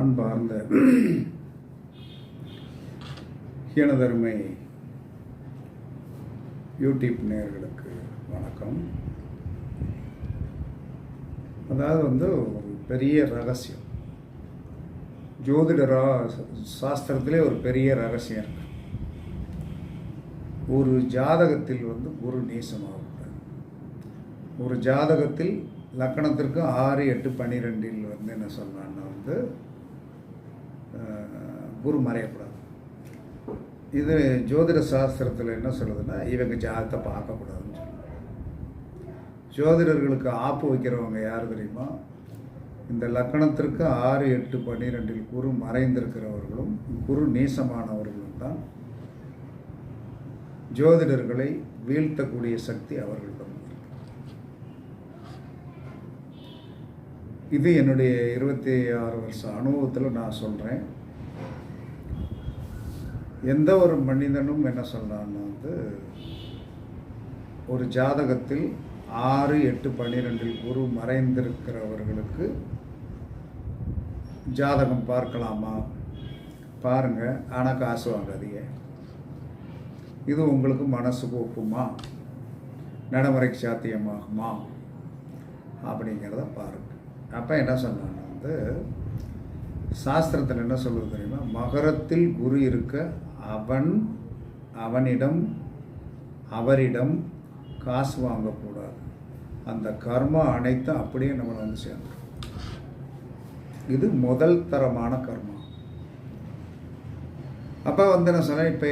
அன்பார்ந்த எனதருமை யூடியூப் நேயர்களுக்கு வணக்கம். அதாவது வந்து ஒரு பெரிய ரகசியம். ஜோதிடரா சாஸ்திரத்திலே ஒரு பெரிய ரகசியம் இருக்கு. ஒரு ஜாதகத்தில் வந்து குரு நீசமாகக்கூடாது. ஒரு ஜாதகத்தில் லக்கணத்திற்கு ஆறு எட்டு பன்னிரெண்டில் வந்து என்ன சொல்லலாம்னா வந்து குரு மறையக்கூடாது. இது ஜோதிட சாஸ்திரத்தில் என்ன சொல்லுதுன்னா இவங்க ஜாதகத்தை பார்க்கக்கூடாதுன்னு சொல்லுது. ஜோதிடர்களுக்கு ஆப்பு வைக்கிறவங்க யார் தெரியுமா? இந்த லக்கணத்திற்கு ஆறு எட்டு பன்னிரெண்டில் குரு மறைந்திருக்கிறவர்களும் குரு நீசமானவர்களும் தான் ஜோதிடர்களை வீழ்த்தக்கூடிய சக்தி அவர்களிடம் இருக்கு. இது என்னுடைய இருபத்தி ஆறு வருஷ அனுபவத்தில் நான் சொல்கிறேன் எந்த ஒரு மனிதனும் என்ன சொல்கிறான்னா வந்து ஒரு ஜாதகத்தில் ஆறு எட்டு பன்னிரெண்டில் குரு மறைந்திருக்கிறவர்களுக்கு ஜாதகம் பார்க்கலாமா? பாருங்கள் ஆனால் காசு வாங்காதீங்க. இது உங்களுக்கு மனசுக்கு ஒப்புமா நடைமுறைக்கு சாத்தியமாகுமா? அப்படிங்கிறத பாருங்கள் அப்போ என்ன சொன்னான் வந்து சாஸ்திரத்தில் என்ன சொல்லுவது தெரியுமா? மகரத்தில் குரு இருக்க அவன் அவனிடம் அவரிடம் காசு வாங்கக்கூடாது. அந்த கர்மா அனைத்தும் அப்படியே நம்மளை வந்து சேர்ந்துடும் இது முதல் தரமான கர்மா. அப்போ வந்து நான் சொன்னேன் இப்போ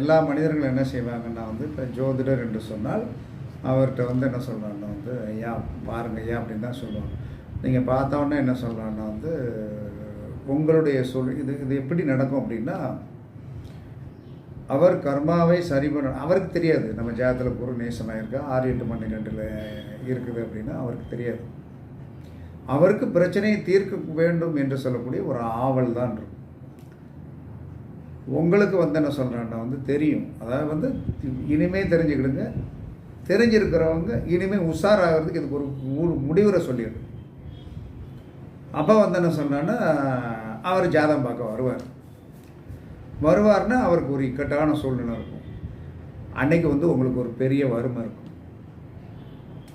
எல்லா மனிதர்களும் என்ன செய்வாங்கன்னா வந்து இப்போ ஜோதிடர் என்று சொன்னால் அவர்கிட்ட வந்து என்ன சொல்கிறாங்கன்னா வந்து ஐயா பாருங்க ஐயா அப்படின்னு தான் சொல்லுவாங்க. நீங்கள் பார்த்தோன்னே என்ன சொல்கிறாங்கன்னா வந்து உங்களுடைய சொல் இது இது எப்படி நடக்கும் அப்படின்னா அவர் கர்மாவை சரி பண்ண அவருக்கு தெரியாது. நம்ம ஜாதத்தில் குரு நேசமாக இருக்கா ஆறு எட்டு பன்னிரெண்டில் இருக்குது அப்படின்னா அவருக்கு தெரியாது. அவருக்கு பிரச்சனையை தீர்க்க வேண்டும் என்று சொல்லக்கூடிய ஒரு ஆவல் தான் இருக்கும். உங்களுக்கு வந்து என்ன சொல்கிறேன்னா வந்து தெரியும். அதாவது வந்து இனிமே தெரிஞ்சுக்கிடுங்க. தெரிஞ்சிருக்கிறவங்க இனிமேல் உஷாராகிறதுக்கு இதுக்கு ஒரு மு- முடிவுரை சொல்லிடு அப்போ வந்து என்ன சொன்னான்னா அவர் ஜாதகம் பார்க்க வருவார். வருவார்னா அவருக்கு ஒரு இக்கட்டான சூழ்நிலை இருக்கும். அன்னைக்கு வந்து உங்களுக்கு ஒரு பெரிய வறுமை இருக்கும்.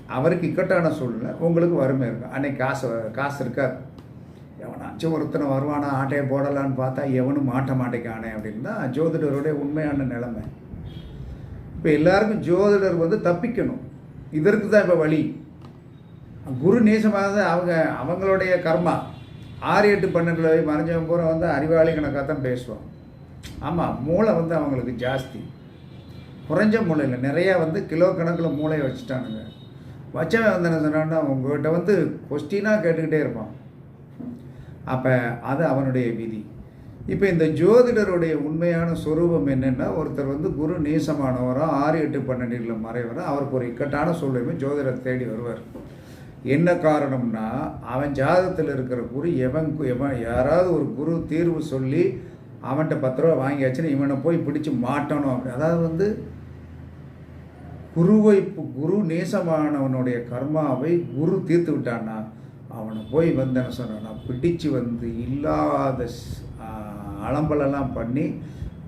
அவருக்கு இக்கட்டான சூழ்நிலை உங்களுக்கு வறுமை இருக்கும். அன்னைக்கு காசு காசு இருக்காது. எவனாச்சும் ஒருத்தனை வருவானா ஆட்டையை போடலான்னு பார்த்தா எவனும் மாட்ட மாட்டேக்கானே அப்படின்னா ஜோதிடருடைய உண்மையான நிலைமை. இப்போ எல்லாருக்கும் ஜோதிடர் வந்து தப்பிக்கணும். இதற்கு தான் இப்போ வழி. குரு நேசமாக அவங்க அவங்களுடைய கர்மா. ஆறு எட்டு பன்னெண்டில் போய் மறைஞ்சவன் பூரா வந்து அறிவாளி கணக்காக தான் பேசுவோம் ஆமாம் மூளை வந்து அவங்களுக்கு ஜாஸ்தி. குறைஞ்ச மூளை இல்லை. நிறையா வந்து கிலோ கணக்கில் மூளையை வச்சுட்டானுங்க. வச்சவன் வந்து என்ன சொன்னான்னா உங்கள்கிட்ட வந்து கொஸ்டினாக கேட்டுக்கிட்டே இருப்பான். அப்போ அது அவனுடைய விதி. இப்போ இந்த ஜோதிடருடைய உண்மையான சொரூபம் என்னென்னா ஒருத்தர் வந்து குரு நீசமானவரோ ஆறு எட்டு பன்னெண்டில் மறைவரோ அவருக்கு ஒரு இக்கட்டான சூழ்நிலையுமே ஜோதிடர் தேடி வருவார். என்ன காரணம்னா அவன் ஜாதகத்தில் இருக்கிற குரு எவன் எவன் யாராவது ஒரு குரு தீர்வு சொல்லி அவன்கிட்ட பத்து ரூபா வாங்கியாச்சுன்னு இவனை போய் பிடிச்சி மாட்டணும் அப்படி. அதாவது வந்து குருவை குரு நேசமானவனுடைய கர்மாவை குரு தீர்த்து விட்டான்னா அவனை போய் வந்து என்ன நான் பிடிச்சு வந்து இல்லாத ஸ்- அலம்பலெல்லாம் பண்ணி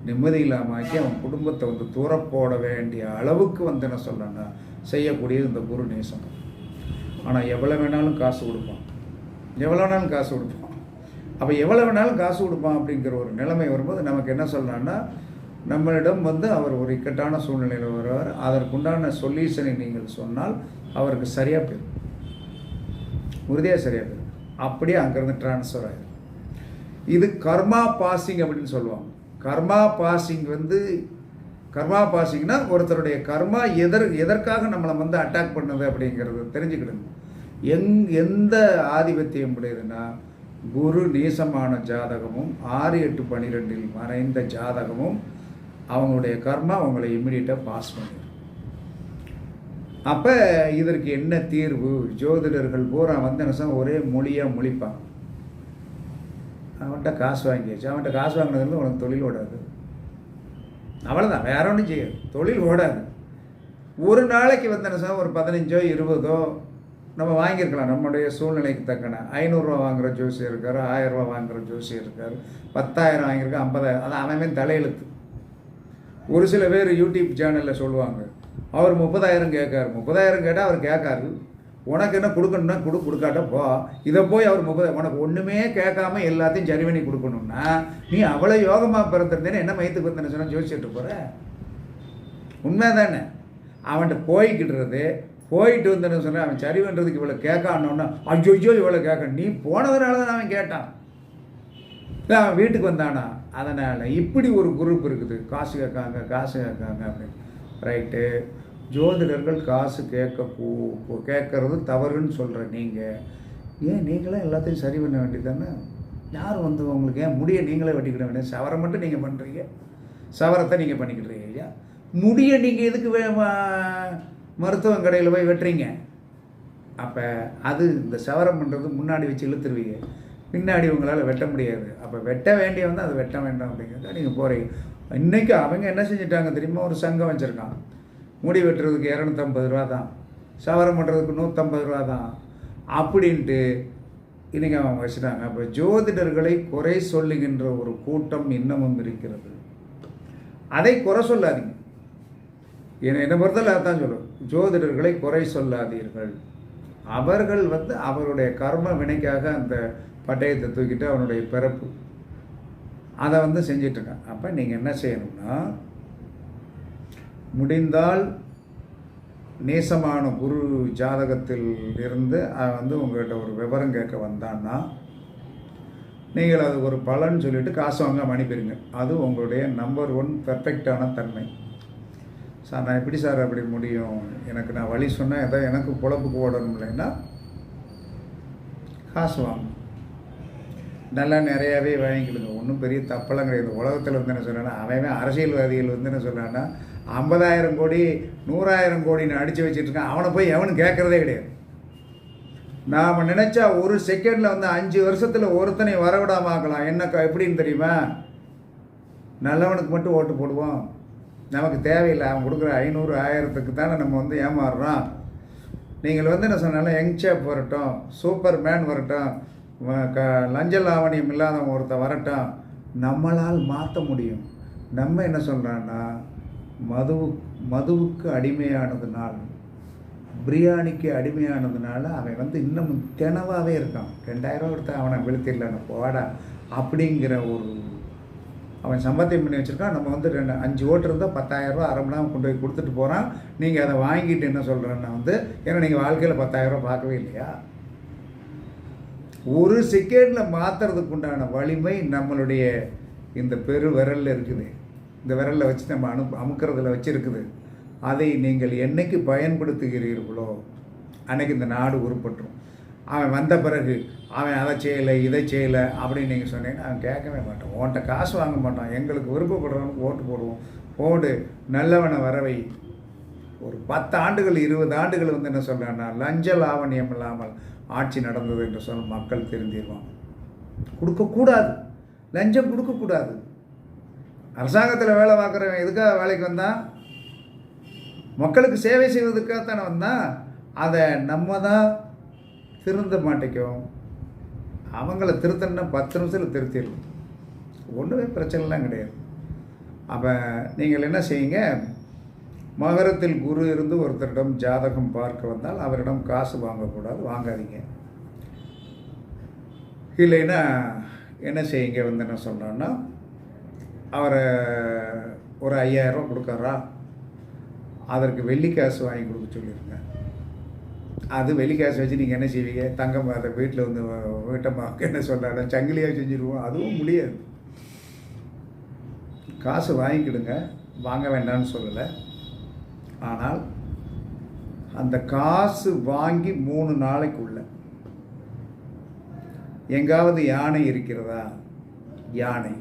நிம்மதி இல்லாமல் ஆக்கி அவன் குடும்பத்தை வந்து தூரப்போட வேண்டிய அளவுக்கு வந்து என்ன சொல்கிறான்னா செய்யக்கூடியது இந்த குரு நேசம் ஆனால் எவ்வளோ வேணாலும் காசு கொடுப்பான். எவ்வளோ வேணாலும் காசு கொடுப்பான். அப்போ எவ்வளோ வேணாலும் காசு கொடுப்பான் அப்படிங்கிற ஒரு நிலைமை வரும்போது நமக்கு என்ன சொல்லலாம்னா நம்மளிடம் வந்து அவர் ஒரு இக்கட்டான சூழ்நிலையில் வருவார். அதற்குண்டான சொல்யூஷனை நீங்கள் சொன்னால் அவருக்கு சரியாக போயிடும். உறுதியாக சரியாக போயிடும். அப்படியே அங்கேருந்து ட்ரான்ஸ்ஃபர் ஆகிடும் இது கர்மா பாசிங் அப்படின்னு சொல்லுவாங்க. கர்மா பாசிங் வந்து கர்மா பாசிங்னா ஒருத்தருடைய கர்மா எதர் எதற்காக நம்மளை வந்து அட்டாக் பண்ணுது அப்படிங்கிறத தெரிஞ்சுக்கிடுங்க. எங் எந்த ஆதிபத்தியம் உடையதுன்னா குரு நீசமான ஜாதகமும் ஆறு எட்டு பன்னிரெண்டில் மறைந்த ஜாதகமும் அவங்களுடைய கர்மா அவங்களை இம்மிடியட்டாக பாஸ் பண்ணுது. அப்போ இதற்கு என்ன தீர்வு? ஜோதிடர்கள் பூரா வந்து என்ன ஒரே மொழியாக மொழிப்பான் அவன்கிட்ட காசு வாங்கியாச்சு. அவன்கிட்ட காசு வாங்கினதுல உனக்கு தொழில் ஓடாது. அவ்வளோதான் வேற ஒன்றும் செய்யாது. தொழில் ஓடாது. ஒரு நாளைக்கு வந்து என்ன ஒரு பதினஞ்சோ இருபதோ நம்ம வாங்கியிருக்கலாம். நம்முடைய சூழ்நிலைக்கு தக்கன. ஐநூறுரூவா வாங்குகிற ஜோசியர் இருக்கார் ஆயிரரூவா வாங்குகிற ஜோசியர் இருக்கார் பத்தாயிரம் வாங்கியிருக்கா ஐம்பதாயிரம் அது அவன் தலையெழுத்து. ஒரு சில பேர் யூடியூப் சேனலில் சொல்லுவாங்க. அவர் முப்பதாயிரம் கேட்காரு. முப்பதாயிரம் கேட்டால் அவர் கேட்காரு. உனக்கு என்ன கொடுக்கணும்னா கொடு கொடுக்காட்ட போ. இதை போய் அவர் முப்பது உனக்கு ஒன்றுமே கேட்காம எல்லாத்தையும் சரி பண்ணி கொடுக்கணும்னா நீ அவ்வளோ யோகமாக பிறந்திருந்தேன்னு என்ன மயத்துக்கு வந்தேன்னு சொன்னால் யோசிச்சுட்டு போகிற உண்மை தானே அவன்கிட்ட போய்கிட்டுறது போயிட்டு வந்தேன்னு சொன்னால் அவன் சரி பண்ணுறதுக்கு இவ்வளோ கேட்கானோன்னா ஐயோ இவ்வளோ கேட்க நீ போனதுனால தான் அவன் கேட்டான். இல்லை அவன் வீட்டுக்கு வந்தானா? அதனால் இப்படி ஒரு குரூப் இருக்குது. காசு கேட்காங்க காசு கேட்காங்க அப்படின்னு. ரைட்டு ஜோதிடர்கள் காசு கேட்க போ கேட்கறது தவறுன்னு சொல்கிற நீங்கள் ஏன் நீங்களே எல்லாத்தையும் சரி பண்ண வேண்டியதானே யார் வந்து உங்களுக்கு ஏன் முடிய நீங்களே வெட்டிக்கிட வேண்டிய சவரம் மட்டும் நீங்கள் பண்ணுறீங்க சவரத்தை நீங்கள் பண்ணிக்கிட்டுறீங்க ஐயா. முடிய நீங்கள் எதுக்கு வே மருத்துவம் கடையில் போய் வெட்டுறீங்க? அப்போ அது இந்த சவரம் பண்ணுறது முன்னாடி வச்சு இழுத்துருவீங்க. பின்னாடி உங்களால் வெட்ட முடியாது. அப்போ வெட்ட வேண்டிய தான் அது வெட்ட வேண்டாம் அப்படிங்கிறத நீங்கள் போகிறீங்க இன்றைக்கி அவங்க என்ன செஞ்சுட்டாங்க தெரியுமா? ஒரு சங்கம் வச்சுருக்கான். முடி வெட்டுறதுக்கு இரநூத்தம்பது ரூபா தான். சவரம் பண்ணுறதுக்கு நூற்றம்பது ரூபா தான். அப்படின்ட்டு இன்றைக்கி அவங்க வச்சுட்டாங்க. அப்போ ஜோதிடர்களை குறை சொல்லுகின்ற ஒரு கூட்டம் இன்னமும் இருக்கிறது. அதை குறை சொல்லாதீங்க. என்னை என்னை பொறுத்தல அதான் சொல்லும் ஜோதிடர்களை குறை சொல்லாதீர்கள். அவர்கள் வந்து அவருடைய கர்ம வினைக்காக அந்த பட்டயத்தை தூக்கிட்டு அவனுடைய பிறப்பு. அதை வந்து செஞ்சிட்ருக்கான் அப்போ நீங்கள் என்ன செய்யணும்னா முடிந்தால் நேசமான குரு ஜாதகத்தில் இருந்து அவன் வந்து உங்கள்கிட்ட ஒரு விவரம் கேட்க வந்தான்னா நீங்கள் அது ஒரு பலன் சொல்லிட்டு காசு வாங்க அனுப்பிடுங்க அது உங்களுடைய நம்பர் ஒன் பெர்ஃபெக்டான தன்மை. சார் நான் எப்படி சார் அப்படி முடியும்? எனக்கு நான் வழி சொன்னால் ஏதோ எனக்கு பொழப்புக்கு ஓடணும் இல்லைன்னா காசு வாங்கணும் நல்லா நிறையாவே வாங்கிக்கிடுங்க. ஒன்றும் பெரிய தப்பெல்லாம் கிடையாது. உலகத்தில் வந்து என்ன சொன்னேன்னா அவன் அரசியல்வாதிகள் வந்து என்ன சொன்னான்னா ஐம்பதாயிரம் கோடி நூறாயிரம் கோடின்னு அடித்து வச்சுட்ருக்கான் அவனை போய் எவனும் கேட்குறதே கிடையாது. நாம் நினச்சா ஒரு செகண்டில் வந்து அஞ்சு வருஷத்தில் ஒருத்தனை வரவிடாம ஆக்கலாம். என்னக்கா எப்படின்னு தெரியுமா? நல்லவனுக்கு மட்டும் ஓட்டு போடுவோம். நமக்கு தேவையில்லை. அவன் கொடுக்குற ஐநூறு ஆயிரத்துக்கு தானே நம்ம வந்து ஏமாறுறோம். நீங்கள் வந்து என்ன சொன்னாலும் யங் வரட்டும் சூப்பர் மேன் வரட்டும் க லஞ்ச லாவணியம் இல்லாதவன் ஒருத்தன் வரட்டும். நம்மளால் மாற்ற முடியும். நம்ம என்ன சொல்கிறான்னா மது மதுவுக்கு அடிமையானதுனால் பிரியாணிக்கு அடிமையானதுனால அவன் வந்து இன்னும் தினவாகவே இருக்கான். ரெண்டாயிரம் கொடுத்தா அவனை வெளுத்திடலான்னு போடா அப்படிங்கிற ஒரு அவன் சம்பாத்தியம் பண்ணி வச்சுருக்கான். நம்ம வந்து ரெண்டு அஞ்சு ஓட்டு இருந்தால் பத்தாயிரரூவா அரை மணி நேரம் கொண்டு போய் கொடுத்துட்டு போகிறான் நீங்கள் அதை வாங்கிட்டு என்ன சொல்கிறேன்னா வந்து ஏன்னா நீங்கள் வாழ்க்கையில் பத்தாயிரரூவா பார்க்கவே இல்லையா? ஒரு செகண்டில் மாற்றுறதுக்கு உண்டான வலிமை நம்மளுடைய இந்த பெரு விரலில் இருக்குது. இந்த விரலில் வச்சு நம்ம அனு அமுக்கிறதுல வச்சுருக்குது. அதை நீங்கள் என்னைக்கு பயன்படுத்துகிறீர்களோ அன்னைக்கு இந்த நாடு உருப்பட்டுரும். அவன் வந்த பிறகு அவன் அதை செய்யலை இதை செய்யலை அப்படின்னு நீங்கள் சொன்னீங்கன்னா அவன் கேட்கவே மாட்டான். உன்கிட்ட காசு வாங்க மாட்டான். எங்களுக்கு விருப்பப்படுறவனுக்கு ஓட்டு போடுவோம். போடு நல்லவனை வரவை. ஒரு பத்து ஆண்டுகள் இருபது ஆண்டுகள் வந்து என்ன சொல்கிறேன்னா லஞ்ச லாவணியம் இல்லாமல் ஆட்சி நடந்தது என்று சொன்ன மக்கள் தெரிஞ்சிருவான் கொடுக்கக்கூடாது. லஞ்சம் கொடுக்கக்கூடாது. அரசாங்கத்தில் வேலை பார்க்குறவன் எதுக்காக வேலைக்கு வந்தான் மக்களுக்கு சேவை செய்வதற்காக தானே வந்தான் அதை நம்ம தான் திருந்த மாட்டேக்கும். அவங்கள திருத்தணும்னா பத்து நிமிஷத்தில் திருத்திடலாம் ஒன்றுமே பிரச்சனைலாம் கிடையாது. அப்போ நீங்கள் என்ன செய்யுங்க? மகரத்தில் குரு இருந்து ஒருத்தரிடம் ஜாதகம் பார்க்க வந்தால் அவரிடம் காசு வாங்கக்கூடாது வாங்காதீங்க. இல்லைன்னா என்ன செய்யுங்க? வந்து என்ன சொல்கிறோன்னா அவரை ஒரு ஐயாயிரம் கொடுக்குறா. அதற்கு வெள்ளி காசு வாங்கி கொடுக்க சொல்லியிருங்க அது வெள்ளி காசு வச்சு நீங்கள் என்ன செய்வீங்க? தங்கம் அதை வீட்டில் வந்து வீட்டம்மாவுக்கு என்ன சொல்கிறாங்க சங்கிலியாக செஞ்சுருவோம். அதுவும் முடியாது. காசு வாங்கிக்கிடுங்க. வாங்க வேண்டாம்னு சொல்லலை. ஆனால் அந்த காசு வாங்கி மூணு நாளைக்குள்ள எங்காவது யானை இருக்கிறதா? யானை.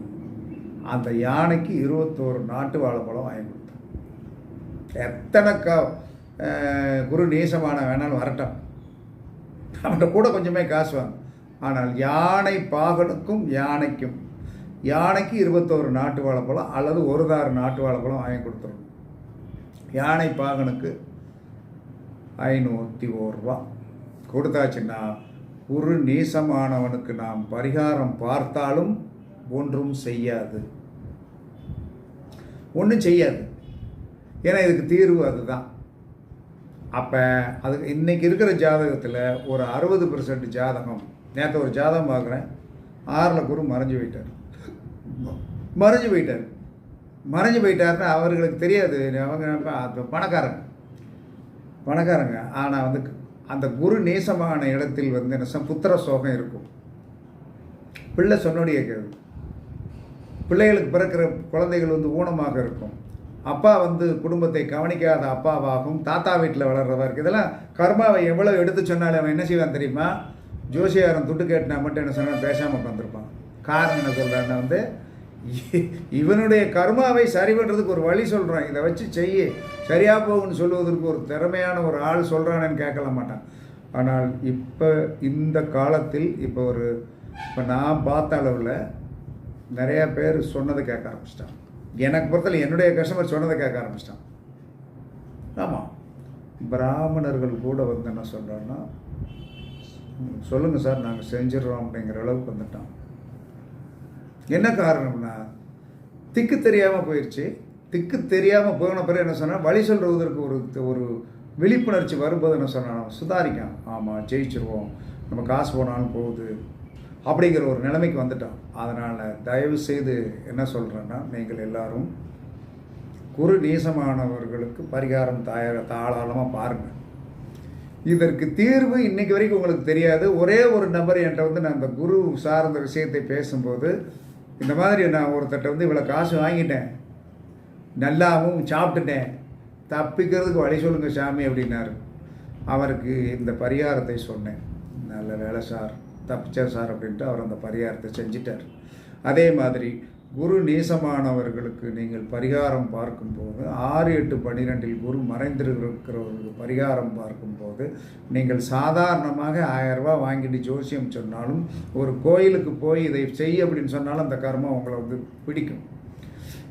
அந்த யானைக்கு இருபத்தோரு நாட்டு வாழைப்பழம் வாங்கி கொடுத்தான். எத்தனை க குரு நேசமான வேணாலும் வரட்டும். அவன்கிட்ட கூட கொஞ்சமே காசு வாங்க. ஆனால் யானை பாகனுக்கும் யானைக்கும் யானைக்கு இருபத்தோரு நாட்டு வாழைப்பழம் அல்லது ஒரு தாறு நாட்டு வாழைப்பழம் வாங்கி கொடுத்துரும். யானை பாகனுக்கு ஐநூற்றி ஒரு ரூபா. கொடுத்தாச்சுன்னா குரு நீசமானவனுக்கு நாம் பரிகாரம் பார்த்தாலும் ஒன்றும் செய்யாது. ஒன்றும் செய்யாது. ஏன்னா இதுக்கு தீர்வு அதுதான். அப்போ அது இன்றைக்கி இருக்கிற ஜாதகத்தில் ஒரு அறுபது பர்சன்ட் ஜாதகம் நேற்று ஒரு ஜாதகம் பார்க்குறேன். ஆறில் குரு மறைஞ்சு போயிட்டார். மறைஞ்சு போயிட்டார். மறைஞ்சு போயிட்டாருன்னா அவர்களுக்கு தெரியாது. அவங்க பணக்காரங்க. பணக்காரங்க. ஆனால் வந்து அந்த குரு நேசமான இடத்தில் வந்து என்ன புத்திர சோகம் இருக்கும். பிள்ளை சொன்னோடைய கேள்வி பிள்ளைகளுக்கு பிறக்கிற குழந்தைகள் வந்து ஊனமாக இருக்கும். அப்பா வந்து குடும்பத்தை கவனிக்காத அப்பாவாகும். தாத்தா வீட்டில் வளர்றதா இருக்குது இதெல்லாம் கர்மாவை எவ்வளோ எடுத்து சொன்னாலும் அவன் என்ன செய்வான் தெரியுமா? ஜோசியாரன் துட்டு கேட்டினா மட்டும் என்ன சொன்னால் பேசாமல் உட்காந்துருப்பான் காரணம் என்ன சொல்கிறான்னா வந்து இ- இவனுடைய கர்மாவை சரி பண்ணுறதுக்கு ஒரு வழி சொல்கிறான் இதை வச்சு செய்ய சரியாக போகும்னு சொல்லுவதற்கு ஒரு திறமையான ஒரு ஆள் சொல்கிறானேன்னு கேட்கல மாட்டான். ஆனால் இப்போ இந்த காலத்தில் இப்போ ஒரு இப்போ நான் பார்த்த அளவில் நிறையா பேர் சொன்னதை கேட்க ஆரம்பிச்சிட்டான் எனக்கு பொறுத்தல என்னுடைய கஸ்டமர் சொன்னதை கேட்க ஆரம்பிச்சிட்டான் ஆமாம் பிராமணர்கள் கூட வந்து என்ன சொல்கிறோன்னா சொல்லுங்கள் சார் நாங்கள் செஞ்சிடறோம் அப்படிங்கிற அளவுக்கு வந்துட்டோம் என்ன காரணம்னா திக்கு தெரியாமல் போயிடுச்சு திக்கு தெரியாமல் போன பிறகு என்ன சொன்னால் வழி சொல்வதற்கு ஒரு ஒரு விழிப்புணர்ச்சி வரும்போது என்ன சொன்னா சுதாரிக்கான் ஆமாம் ஜெயிச்சிருவோம். நம்ம காசு போனாலும் போகுது. அப்படிங்கிற ஒரு நிலைமைக்கு வந்துட்டோம் அதனால் தயவு செய்து என்ன சொல்கிறேன்னா நீங்கள் எல்லாரும் குரு நீசமானவர்களுக்கு பரிகாரம் தாய தாராளமாக பாருங்கள் இதற்கு தீர்வு இன்னைக்கு வரைக்கும் உங்களுக்கு தெரியாது. ஒரே ஒரு நபர் என்கிட்ட வந்து நான் அந்த குரு சார்ந்த விஷயத்தை பேசும்போது இந்த மாதிரி நான் ஒருத்தட்ட வந்து இவ்வளோ காசு வாங்கிட்டேன். நல்லாவும் சாப்பிட்டுட்டேன். தப்பிக்கிறதுக்கு வழி சொல்லுங்கள் சாமி அப்படின்னாரு. அவருக்கு இந்த பரிகாரத்தை சொன்னேன். நல்ல வேலை சார். தப்பிச்சார் சார் அப்படின்ட்டு அவர் அந்த பரிகாரத்தை செஞ்சிட்டார். அதே மாதிரி குரு நீசமானவர்களுக்கு நீங்கள் பரிகாரம் பார்க்கும்போது ஆறு எட்டு பன்னிரெண்டில் குரு மறைந்திருக்கிறவர்களுக்கு பரிகாரம் பார்க்கும்போது நீங்கள் சாதாரணமாக ஆயிரம் வாங்கிட்டு ஜோசியம் சொன்னாலும் ஒரு கோயிலுக்கு போய் இதை செய் அப்படின்னு சொன்னாலும் அந்த கர்மம் உங்களை வந்து பிடிக்கும்.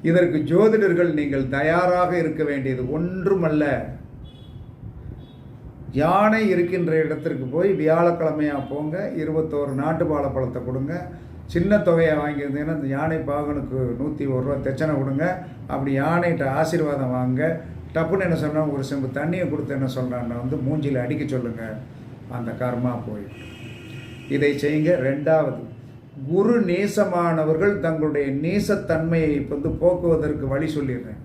இதற்கு ஜோதிடர்கள் நீங்கள் தயாராக இருக்க வேண்டியது ஒன்றுமல்ல. யானை இருக்கின்ற இடத்திற்கு போய் வியாழக்கிழமையாக போங்க இருபத்தோரு நாட்டு வாழைப்பழத்தை கொடுங்க. சின்ன தொகையை வாங்கியிருந்தீங்கன்னா அந்த யானை பாகனுக்கு நூற்றி ஒரு ரூபா தெச்சனை கொடுங்க. அப்படி யானைகிட்ட ஆசீர்வாதம் வாங்க. டப்புன்னு என்ன சொன்னால் ஒரு செம்பு தண்ணியை கொடுத்து என்ன சொல்கிறான்னா வந்து மூஞ்சியில் அடிக்க சொல்லுங்கள் அந்த கர்மா போயிட்டு. இதை செய்யுங்க. ரெண்டாவது குரு நேசமானவர்கள் தங்களுடைய நேசத்தன்மையை இப்போ வந்து போக்குவதற்கு வழி சொல்லிடுறேன்.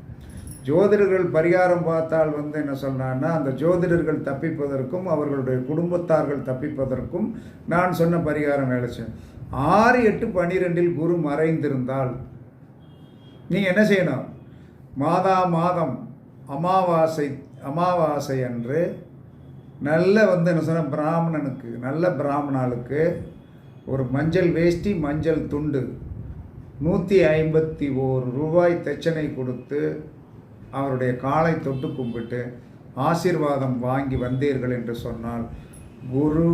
ஜோதிடர்கள் பரிகாரம் பார்த்தால் வந்து என்ன சொன்னான்னா அந்த ஜோதிடர்கள் தப்பிப்பதற்கும் அவர்களுடைய குடும்பத்தார்கள் தப்பிப்பதற்கும் நான் சொன்ன பரிகாரம் வேலை ஆறு எட்டு பன்னிரெண்டில் குரு மறைந்திருந்தால் நீங்கள் என்ன செய்யணும்? மாதா மாதம் அமாவாசை அமாவாசை அன்று நல்ல வந்து என்ன சொன்ன பிராமணனுக்கு நல்ல பிராமணாளுக்கு ஒரு மஞ்சள் வேஷ்டி மஞ்சள் துண்டு. நூற்றி ஐம்பத்தி ஓரு ரூபாய் தச்சனை கொடுத்து அவருடைய காலை தொட்டு கும்பிட்டு ஆசீர்வாதம் வாங்கி வந்தீர்கள் என்று சொன்னால் குரு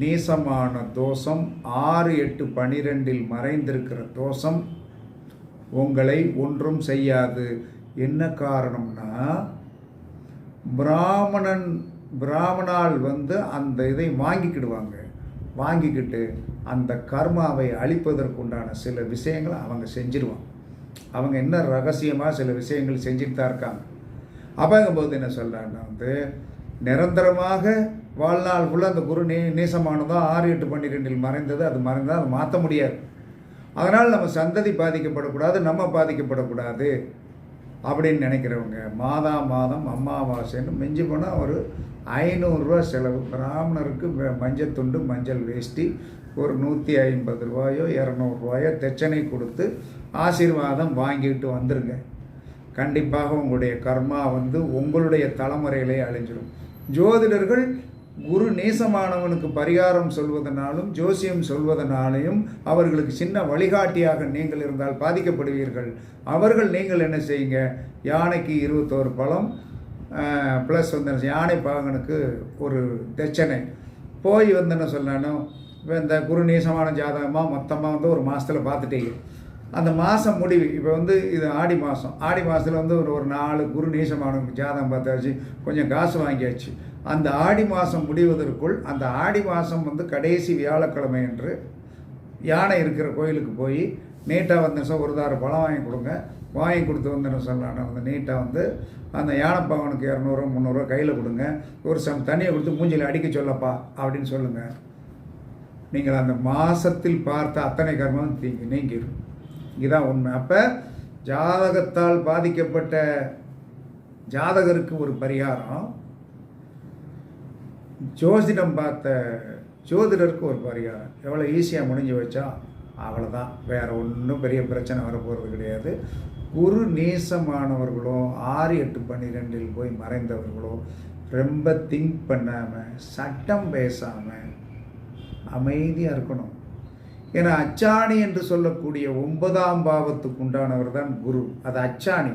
நீசமான தோஷம் ஆறு எட்டு பனிரெண்டில் மறைந்திருக்கிற தோஷம் உங்களை ஒன்றும் செய்யாது. என்ன காரணம்னா பிராமணன் பிராமணால் வந்து அந்த இதை வாங்கிக்கிடுவாங்க. வாங்கிக்கிட்டு அந்த கர்மாவை அழிப்பதற்குண்டான சில விஷயங்களை அவங்க செஞ்சிருவாங்க. அவங்க என்ன ரகசியமாக சில விஷயங்கள் செஞ்சுட்டு தான் இருக்காங்க. அப்பங்கும்போது என்ன சொல்கிறாங்கன்னா வந்து நிரந்தரமாக வாழ்நாள் ஃபுல்லாக அந்த குரு நீ நீசமானதோ ஆறு எட்டு பன்னிரெண்டில் மறைந்தது அது மறைந்தால் அதை மாற்ற முடியாது. அதனால் நம்ம சந்ததி பாதிக்கப்படக்கூடாது நம்ம பாதிக்கப்படக்கூடாது அப்படின்னு நினைக்கிறவங்க மாதா மாதம் அமாவாசைன்னு மிஞ்சி போனால் ஒரு ஐநூறுரூவா செலவு. பிராமணருக்கு மஞ்சள் துண்டு மஞ்சள் வேஷ்டி ஒரு நூற்றி ஐம்பது ரூபாயோ இரநூறுவாயோ தச்சனை கொடுத்து ஆசீர்வாதம் வாங்கிட்டு வந்துருங்க. கண்டிப்பாக உங்களுடைய கர்மா வந்து உங்களுடைய தலைமுறையிலே அழிஞ்சிடும் ஜோதிடர்கள் குரு நேசமானவனுக்கு பரிகாரம் சொல்வதனாலும் ஜோசியம் சொல்வதனாலையும் அவர்களுக்கு சின்ன வழிகாட்டியாக நீங்கள் இருந்தால் பாதிக்கப்படுவீர்கள். அவர்கள் நீங்கள் என்ன செய்யுங்க? யானைக்கு இருபத்தோரு பழம் ப்ளஸ் வந்து யானை பாகனுக்கு ஒரு தட்சணை. போய் வந்து என்ன சொல்லணும் இப்போ இந்த குரு நீசமான ஜாதகமாக மொத்தமாக வந்து ஒரு மாதத்தில் பார்த்துட்டீங்க. அந்த மாதம் முடிவு. இப்போ வந்து இது ஆடி மாதம் ஆடி மாதத்தில் வந்து ஒரு ஒரு நாலு குரு நீசமான ஜாதகம் பார்த்தாச்சு. கொஞ்சம் காசு வாங்கியாச்சு. அந்த ஆடி மாதம் முடிவதற்குள் அந்த ஆடி மாதம் வந்து கடைசி வியாழக்கிழமை என்று யானை இருக்கிற கோயிலுக்கு போய் நீட்டாக வந்து ஒரு தார பழம் வாங்கி கொடுங்க. வாங்கி கொடுத்து வந்து என்ன சொல்லலாம் வந்து நீட்டாக வந்து அந்த யானை பவனுக்கு இரநூறுவா முந்நூறுரூவா கையில் கொடுங்க. ஒரு சம் தண்ணியை கொடுத்து மூஞ்சியில் அடிக்க சொல்லப்பா அப்படின்னு சொல்லுங்கள் நீங்கள் அந்த மாதத்தில் பார்த்த அத்தனை கர்மம் தீங்கி நீங்கிடும் இதுதான் உண்மை. அப்போ ஜாதகத்தால் பாதிக்கப்பட்ட ஜாதகருக்கு ஒரு பரிகாரம் ஜோதிடம் பார்த்த ஜோதிடருக்கு ஒரு பரிகாரம். எவ்வளோ ஈஸியாக முடிஞ்சு வச்சா அவ்வளோதான் வேறு ஒன்றும் பெரிய பிரச்சனை வரப்போகிறது கிடையாது. குரு நேசமானவர்களோ ஆறு எட்டு பன்னிரெண்டில் போய் மறைந்தவர்களோ ரொம்ப திங்க் பண்ணாமல் சட்டம் பேசாமல் அமைதியாக இருக்கணும். ஏன்னா அச்சாணி என்று சொல்லக்கூடிய ஒன்பதாம் பாவத்துக்கு உண்டானவர் தான் குரு. அது அச்சாணி.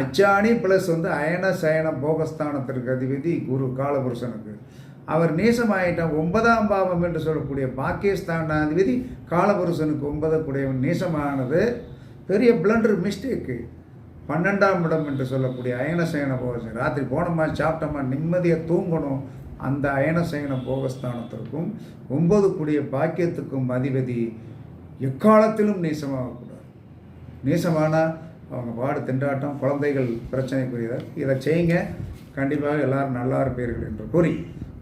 அச்சாணி ப்ளஸ் வந்து அயன சயன போகஸ்தானத்திற்கு அதிபதி குரு காலபுருஷனுக்கு. அவர் நேசமாயிட்டான் ஒன்பதாம் பாவம் என்று சொல்லக்கூடிய பாக்கியஸ்தானாதிபதி காலபுருஷனுக்கு ஒன்பதக்கூடியவன் நேசமானது. பெரிய பிளண்டர் மிஸ்டேக்கு பன்னெண்டாம் இடம் என்று சொல்லக்கூடிய அயனசயன போகசன் ராத்திரி போனோமா சாப்பிட்டோமா நிம்மதியாக தூங்கணும். அந்த அயனசயன போகஸ்தானத்திற்கும் ஒன்பது கூடிய பாக்கியத்துக்கும் அதிபதி எக்காலத்திலும் நேசமாகக்கூடாது. நேசமானால் அவங்க பாடு திண்டாட்டம் குழந்தைகள் பிரச்சனைக்குரியதால் இதை செய்யுங்க. கண்டிப்பாக எல்லாரும் நல்லா இருப்பீர்கள் என்று கூறி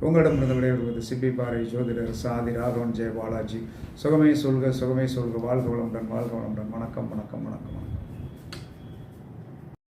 உங்களிடமிருந்து விடைபெறுவது சிப்பி பாறை ஜோதிடர் சாதி ராகவன் ஜெய பாலாஜி சுகமே சொல்க சுகமே சொல்க. வாழ்க வளமுடன் வாழ்க வளமுடன். வணக்கம் வணக்கம் வணக்கம் வணக்கம்.